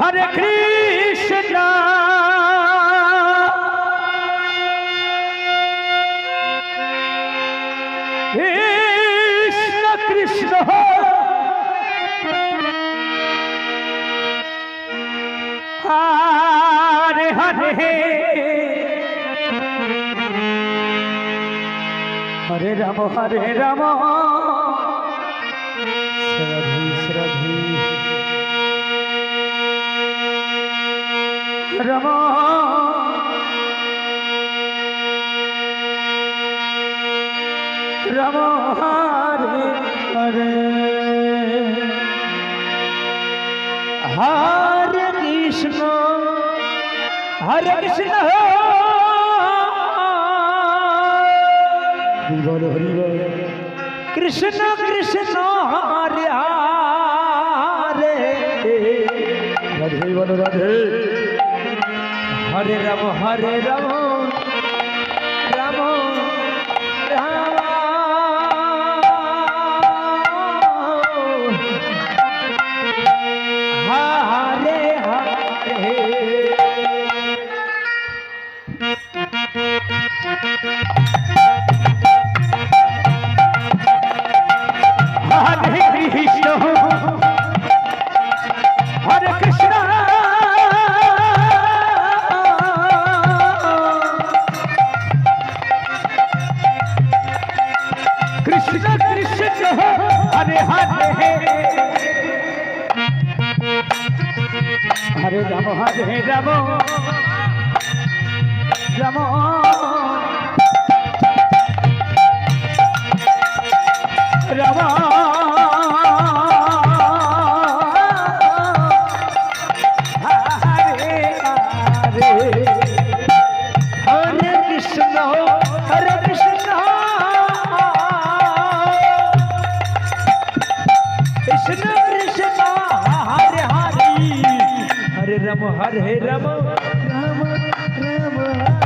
হরে কৃষ্ণ। কৃষ্ণ হরে রাম হরে রাম। শ্রদ্ধি শ্রদ্ধি। রাম। রাম হরে হরে। হরে কৃষ্ণ হরে কৃষ্ণ। বল হরি বল কৃষ্ণ কৃষ্ণ হরে হরে। রাধে বল রাধে। হরে রাম হরে রাম। হরে যাব। রাম রাম রাম হরে রাম রাম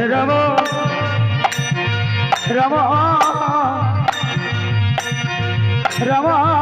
রাম রাম রাম।